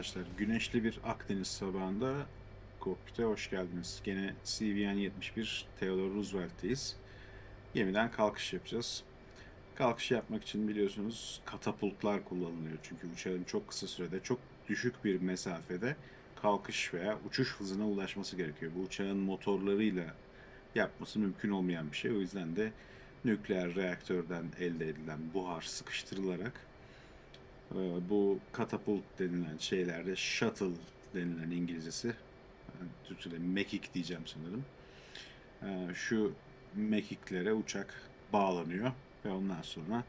Arkadaşlar, güneşli bir Akdeniz sabahında kokpite hoş geldiniz. Gene CVN 71 Theodore Roosevelt'teyiz. Gemiden kalkış yapacağız. Kalkış yapmak için biliyorsunuz katapultlar kullanılıyor. Çünkü uçağın çok kısa sürede, çok düşük bir mesafede kalkış veya uçuş hızına ulaşması gerekiyor. Bu uçağın motorlarıyla yapması mümkün olmayan bir şey. O yüzden de nükleer reaktörden elde edilen buhar sıkıştırılarak bu katapult denilen şeylerde shuttle denilen İngilizcesi Türkçe'de mekik diyeceğim sanırım. Ee, Şu mekiklere uçak bağlanıyor ve ondan sonra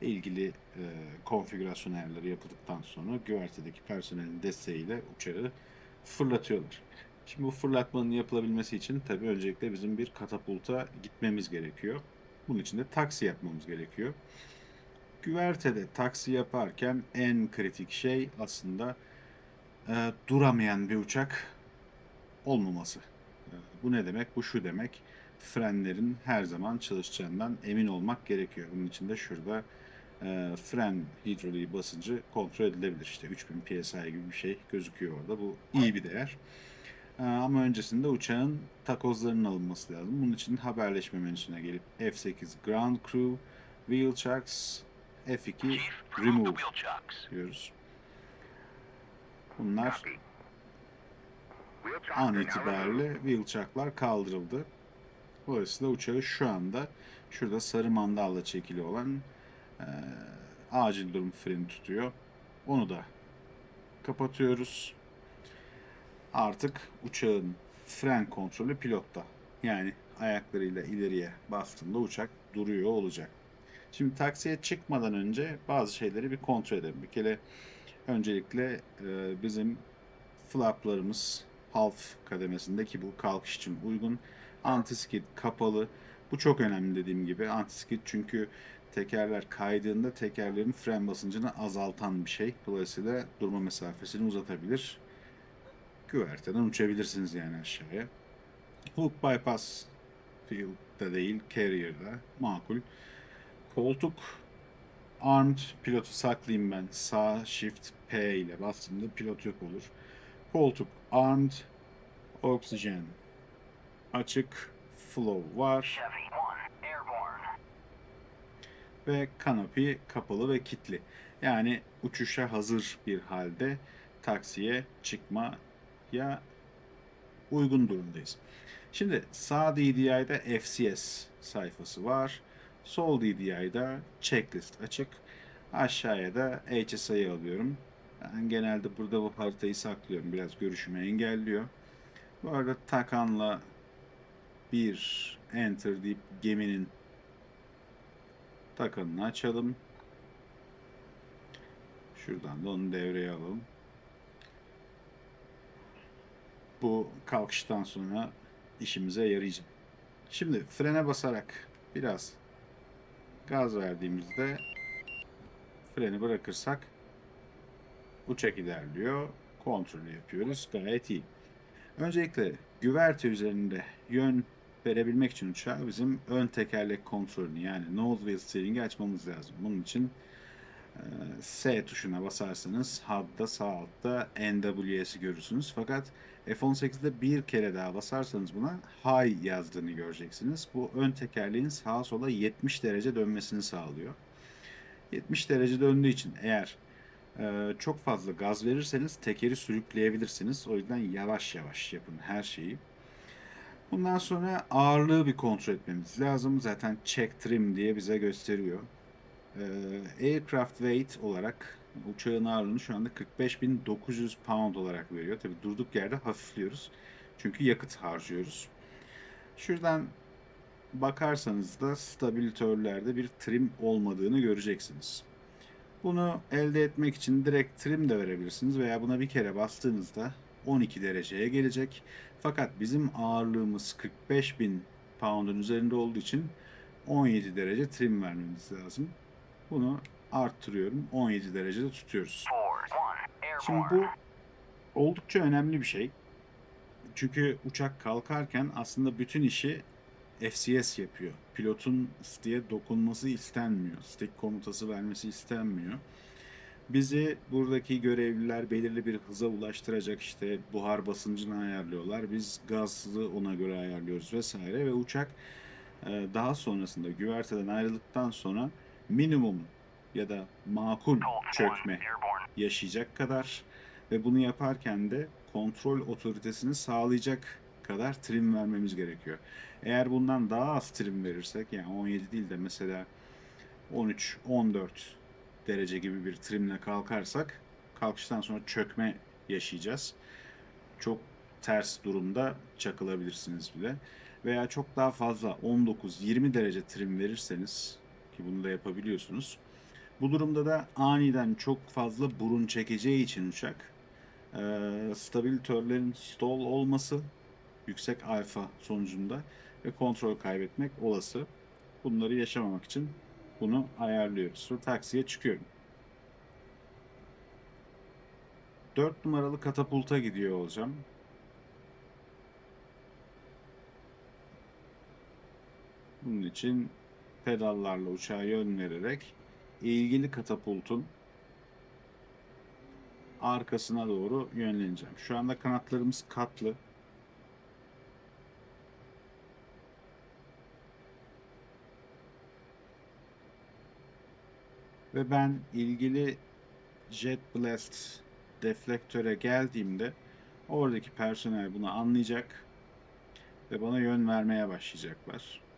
ilgili e, konfigürasyon ayarları yapıldıktan sonra güvertedeki personelin desteğiyle uçağı fırlatıyorlar. Şimdi bu fırlatmanın yapılabilmesi için tabii öncelikle bizim bir katapulta gitmemiz gerekiyor. Bunun için de taksi yapmamız gerekiyor. Güvertede taksi yaparken en kritik şey aslında e, duramayan bir uçak olmaması. E, bu ne demek? Bu şu demek. Frenlerin her zaman çalışacağından emin olmak gerekiyor. Bunun için de şurada e, fren hidroliği basıncı kontrol edilebilir. İşte 3000 psi gibi bir şey gözüküyor orada. Bu iyi bir değer. E, ama öncesinde uçağın takozlarının alınması lazım. Bunun için haberleşme menüsüne gelip F8 Ground Crew, Wheel Checks, F2 Chief, remove diyoruz. Bunlar an itibariyle wheel chuck'lar kaldırıldı. Dolayısıyla uçağı şu anda şurada sarı mandalla çekili olan eee, acil durum freni tutuyor. Onu da kapatıyoruz. Artık uçağın fren kontrolü pilotta. Yani ayaklarıyla ileriye bastığında uçak duruyor olacak. Şimdi taksiye çıkmadan önce bazı şeyleri bir kontrol edelim. Bir kere öncelikle e, bizim flaplarımız half kademesindeki bu kalkış için uygun. Antiskid kapalı. Bu çok önemli dediğim gibi. Antiskid çünkü tekerler kaydığında tekerlerin fren basıncını azaltan bir şey. Dolayısıyla durma mesafesini uzatabilir. Güverteden uçabilirsiniz yani aşağıya. Hook bypass field'da değil, carrier'da makul. Koltuk armed pilotu saklayayım ben. Sağ shift P ile bastığımda pilot yok olur. Koltuk armed oksijen açık flow var Chevy 1, airborne. ve kanopi kapalı ve kilitli. Yani uçuşa hazır bir halde taksiye çıkmaya uygun durumdayız. Şimdi sağ DDI'de FCS sayfası var. Sol DDI'de checklist açık. Aşağıya da HSI'yi alıyorum. Ben genelde burada bu haritayı saklıyorum. Biraz görüşümü engelliyor. Bu arada takanla bir enter deyip geminin takanını açalım. Şuradan da onu devreye alalım. Bu kalkıştan sonra işimize yarayacak. Şimdi frene basarak biraz gaz verdiğimizde freni bırakırsak uçak ilerliyor. Kontrolü yapıyoruz. Gayet iyi. Öncelikle güverte üzerinde yön verebilmek için uçağa bizim ön tekerlek kontrolünü yani nose wheel steering'i açmamız lazım. Bunun için e, S tuşuna basarsanız HUD'da sağ altta NWS'i görürsünüz. Fakat F-18'de bir kere daha basarsanız buna high yazdığını göreceksiniz. Bu ön tekerleğin sağa sola 70 derece dönmesini sağlıyor. 70 derece döndüğü için eğer e, çok fazla gaz verirseniz tekeri sürükleyebilirsiniz. O yüzden yavaş yavaş yapın her şeyi. Bundan sonra ağırlığı bir kontrol etmemiz lazım. Zaten check trim diye bize gösteriyor. Ee, aircraft weight olarak uçağın ağırlığını şu anda 45.900 pound olarak veriyor. Tabi durduk yerde hafifliyoruz. Çünkü yakıt harcıyoruz. Şuradan bakarsanız da stabilitörlerde bir trim olmadığını göreceksiniz. Bunu elde etmek için direkt trim de verebilirsiniz veya buna bir kere bastığınızda 12 dereceye gelecek. Fakat bizim ağırlığımız 45.000 pound'un üzerinde olduğu için 17 derece trim vermemiz lazım. Bunu arttırıyorum. 17 derecede tutuyoruz. Four, 1, Şimdi bu oldukça önemli bir şey. Çünkü uçak kalkarken aslında bütün işi FCS yapıyor. Pilotun stick'e dokunması istenmiyor. Stick komutası vermesi istenmiyor. Bizi buradaki görevliler belirli bir hıza ulaştıracak işte buhar basıncını ayarlıyorlar. Biz gazı ona göre ayarlıyoruz vesaire ve uçak e, daha sonrasında güverteden ayrıldıktan sonra minimum ya da makul çökme yaşayacak kadar ve bunu yaparken de kontrol otoritesini sağlayacak kadar trim vermemiz gerekiyor. Eğer bundan daha az trim verirsek yani 17 değil de mesela 13, 14 derece gibi bir trimle kalkarsak kalkıştan sonra çökme yaşayacağız. Çok ters durumda çakılabilirsiniz bile. Veya çok daha fazla 19-20 derece trim verirseniz ki bunu da yapabiliyorsunuz. Bu durumda da aniden çok fazla burun çekeceği için uçak eee stabilitörlerin stall olması yüksek alfa sonucunda ve kontrol kaybetmek olası. Bunları yaşamamak için bunu ayarlıyoruz. Ve taksiye çıkıyorum. 4 numaralı katapulta gidiyor olacağım. Bunun için pedallarla uçağa yön vererek ilgili katapultun arkasına doğru yönleneceğim. Şu anda kanatlarımız katlı. Ve ben ilgili Jet Blast deflektöre geldiğimde oradaki personel bunu anlayacak ve bana yön vermeye başlayacaklar.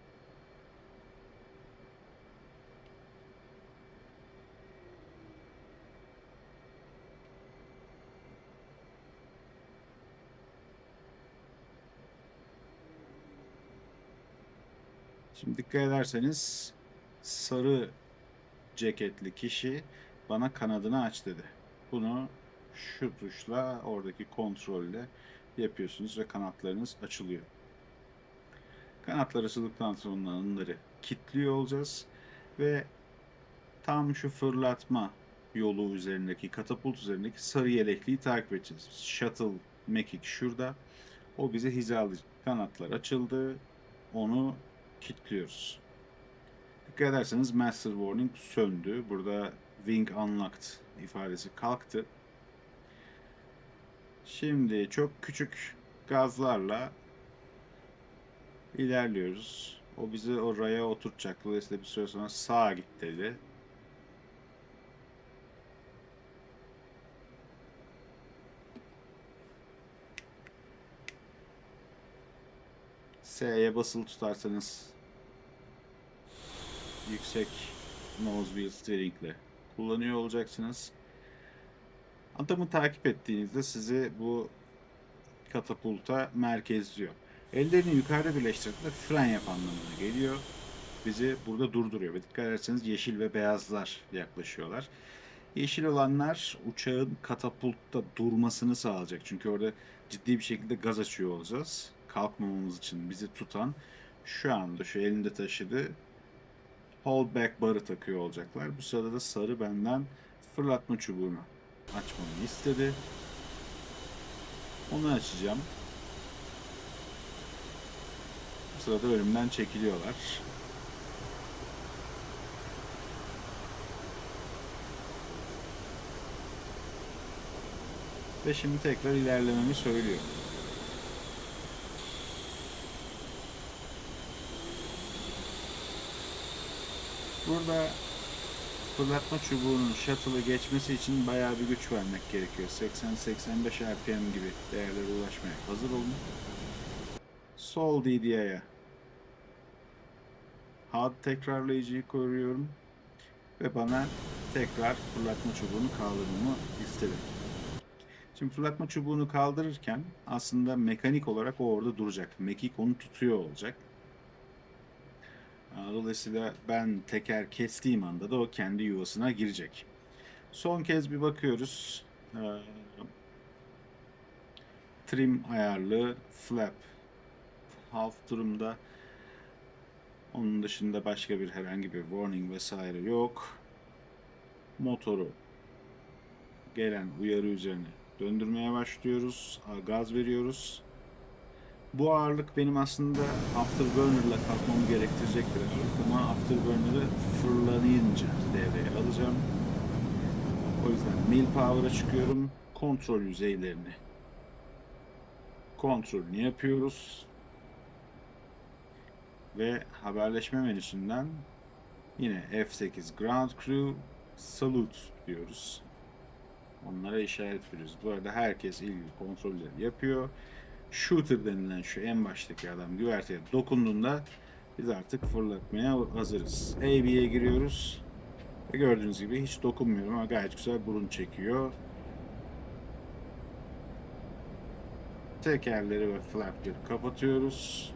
Şimdi dikkat ederseniz sarı ceketli kişi bana kanadını aç dedi. Bunu şu tuşla oradaki kontrolle yapıyorsunuz ve kanatlarınız açılıyor. Kanatlar açıldıktan sonra onları kilitliyor olacağız ve tam şu fırlatma yolu üzerindeki katapult üzerindeki sarı yelekliyi takip edeceğiz. Shuttle mekik şurada. O bize hizalayacak. Kanatlar açıldı. Onu kilitliyoruz. Dikkat ederseniz Master Warning söndü. Burada Wing Unlocked ifadesi kalktı. Şimdi çok küçük gazlarla ilerliyoruz. O bizi o raya oturtacak. Dolayısıyla bir süre sonra sağa git dedi. S'ye basılı tutarsanız yüksek nose wheel steering'le kullanıyor olacaksınız. Adamı takip ettiğinizde sizi bu katapulta merkezliyor. Ellerini yukarıda birleştirdiğinde fren yap anlamına geliyor. Bizi burada durduruyor. Ve dikkat ederseniz yeşil ve beyazlar yaklaşıyorlar. Yeşil olanlar uçağın katapultta durmasını sağlayacak. Çünkü orada ciddi bir şekilde gaz açıyor olacağız. Kalkmamamız için bizi tutan şu anda şu elinde taşıdığı hold back barı takıyor olacaklar. Bu sırada da sarı benden fırlatma çubuğunu açmamı istedi. Onu açacağım. Bu sırada önümden çekiliyorlar. Ve şimdi tekrar ilerlememi söylüyor. Burada fırlatma çubuğunun shuttle'ı geçmesi için bayağı bir güç vermek gerekiyor. 80-85 RPM gibi değerlere ulaşmaya hazır olun. Sol DDI'ye HUD tekrarlayıcıyı koruyorum ve bana tekrar fırlatma çubuğunu kaldırmamı istedi. Şimdi fırlatma çubuğunu kaldırırken aslında mekanik olarak o orada duracak. Mekik onu tutuyor olacak. Dolayısıyla ben teker kestiğim anda da o kendi yuvasına girecek. Son kez bir bakıyoruz. Ee, Trim ayarlı flap half durumda. Onun dışında başka bir herhangi bir warning vesaire yok. Motoru gelen uyarı üzerine döndürmeye başlıyoruz. Gaz veriyoruz. Bu ağırlık benim aslında Afterburner'la kalkmamı gerektirecek bir ağırlık ama Afterburner'ı fırlanınca devreye alacağım. O yüzden mil power'a çıkıyorum. Kontrol yüzeylerini kontrolünü yapıyoruz. Ve haberleşme menüsünden yine F8 Ground Crew Salute diyoruz. Onlara işaret veriyoruz. Bu arada herkes ilgili kontrolleri yapıyor. Shooter denilen şu en baştaki adam güverteye dokunduğunda biz artık fırlatmaya hazırız. AB'ye giriyoruz. Ve gördüğünüz gibi hiç dokunmuyorum ama gayet güzel burun çekiyor. Tekerleri ve flapları kapatıyoruz.